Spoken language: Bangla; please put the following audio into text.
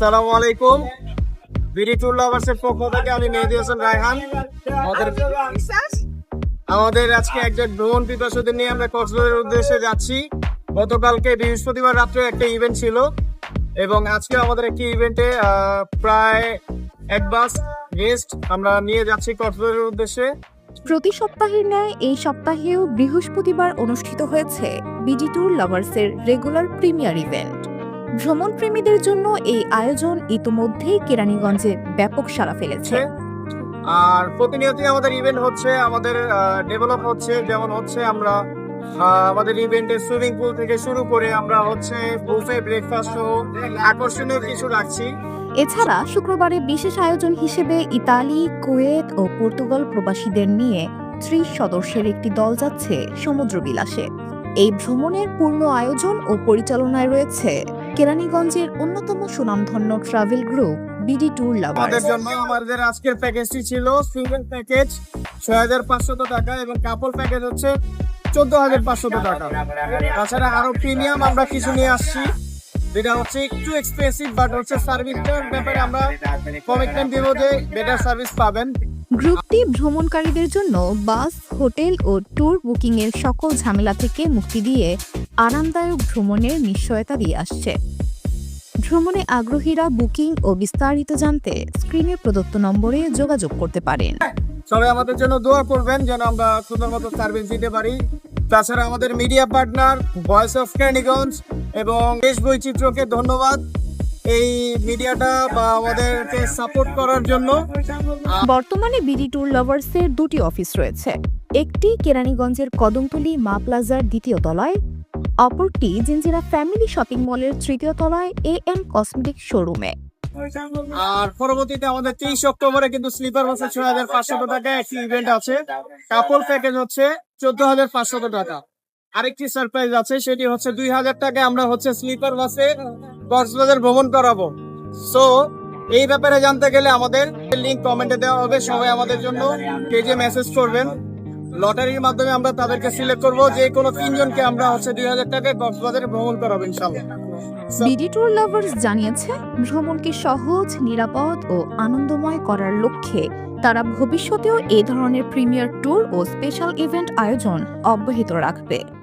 আসসালামু আলাইকুম বিডি টুর লাভার্সের পক্ষ থেকে আমি মেহেদি হাসান রায়হান। আমাদের আমাদের আজকে একটা ভ্রমণ পিপাসুদের নিয়ে আমরা কক্সবাজারের উদ্দেশ্যে যাচ্ছি। গতকালকে বৃহস্পতিবার রাত্রে একটা ইভেন্ট ছিল এবং আজকে আমাদের একটি ইভেন্টে প্রায় এক বাস গেস্ট আমরা নিয়ে যাচ্ছি কক্সবাজারের উদ্দেশ্যে। প্রতি সপ্তাহের ন্যায় এই সপ্তাহেও বৃহস্পতিবার অনুষ্ঠিত হয়েছে বিডি ট্যুর লাভার্সের রেগুলার প্রিমিয়ার ইভেন্ট ভ্রমণ প্রেমীদের জন্য এই আয়োজন ইতোমধ্যেই কেরানীগঞ্জে ব্যাপক সাড়া ফেলেছে। আর প্রতিনিয়তই আমাদের ইভেন্ট হচ্ছে আমাদের ডেভেলপ হচ্ছে যেমন হচ্ছে আমরা আমাদের ইভেন্টে সুইমিং পুল থেকে শুরু করে আমরা হচ্ছে বুফে ব্রেকফাস্ট সহ আকর্ষণীয় কিছু রাখছি। এছাড়া শুক্রবারে বিশেষ আয়োজন হিসেবে ইতালি কুয়েত ও পর্তুগাল প্রবাসীদের নিয়ে ত্রিশ সদস্যের একটি দল যাচ্ছে সমুদ্র বিলাসে এই ভ্রমণের পূর্ণ আয়োজন ও পরিচালনায় রয়েছে কেরানীগঞ্জের অন্যতম সুনামধন্য ট্রাভেল গ্রুপ বিডি ট্যুর আমাদের লাভার্স জন্য আমাদের আজকের প্যাকেজটি ছিল সিঙ্গেল প্যাকেজ ছয় হাজার পাঁচশত টাকা এবং কাপল প্যাকেজ হচ্ছে চোদ্দ হাজার পাঁচশত টাকা। তাছাড়া আরও প্রিমিয়াম আমরা কিছু নিয়ে আসছি। যেটা হচ্ছে একটু এক্সপেন্সিভ বাট হচ্ছে সার্ভিসটার ব্যাপারে আমরা কমিটমেন্ট দিব যে বেটার সার্ভিস পাবেন। গ্রুপটি ভ্রমণকারীদের জন্য বাস হোটেল ও ট্যুর বুকিং এর সকল ঝামেলা থেকে মুক্তি দিয়ে আরামদায়ক ভ্রমণের নিশ্চয়তা দিয়ে আসছে। ভ্রমণে আগ্রহীরা বুকিং ও বিস্তারিত জানতে স্ক্রিনে প্রদত্ত নম্বরে যোগাযোগ করতে পারেন। সবাই আমাদের জন্য দোয়া করবেন যেন আমরা সুন্দর মতো সার্ভিস দিতে পারি। তাছাড়া আমাদের media partner voice of Kaniganj এবং দেশ বৈচিত্র্যকে ধন্যবাদ এই মিডিয়াটা বা আমাদেরকে সাপোর্ট করার জন্য। বর্তমানে বিডি ট্যুর লাভার্সের দুটি অফিস রয়েছে। একটি কেরানীগঞ্জের কদমতলী মা প্লাজার দ্বিতীয় তলায় অপরটি জিঞ্জিরা ফ্যামিলি শপিং মলের তৃতীয় তলায় এ এম কসমেটিক শোরুমে। আর পরবর্তীতে আমাদের তেইশ অক্টোবরে কিন্তু স্লিপার বাসে ছয় হাজার পাঁচশত টাকা একটি ইভেন্ট আছে। কাপল প্যাকেজ হচ্ছে চোদ্দ হাজার পাঁচশত টাকা। আরেকটি সারপ্রাইজ আছে, সেটি হচ্ছে দুই হাজার টাকা আমরা হচ্ছে স্লিপার বাসে কক্সবাজার ভ্রমণ করাবো। সো এই ব্যাপারে জানতে গেলে আমাদের লিঙ্ক কমেন্টে দেওয়া হবে। সবাই আমাদের জন্য পেজে মেসেজ করবেন। লটারির মাধ্যমে আমরা তাদেরকে সিলেক্ট করব। যে কোনো তিনজনকে আমরা হচ্ছে দুই হাজার টাকায় কক্সবাজারে ভ্রমণ করাবো ইনশাল্লাহ বিডি ট্যুর লাভার্স জানিয়েছে ভ্রমণকে সহজ, নিরাপদ ও আনন্দময় করার লক্ষ্যে? তারা ভবিষ্যতেও এ ধরনের প্রিমিয়ার ট্যুর ও স্পেশাল ইভেন্ট আয়োজন অব্যাহত রাখবে।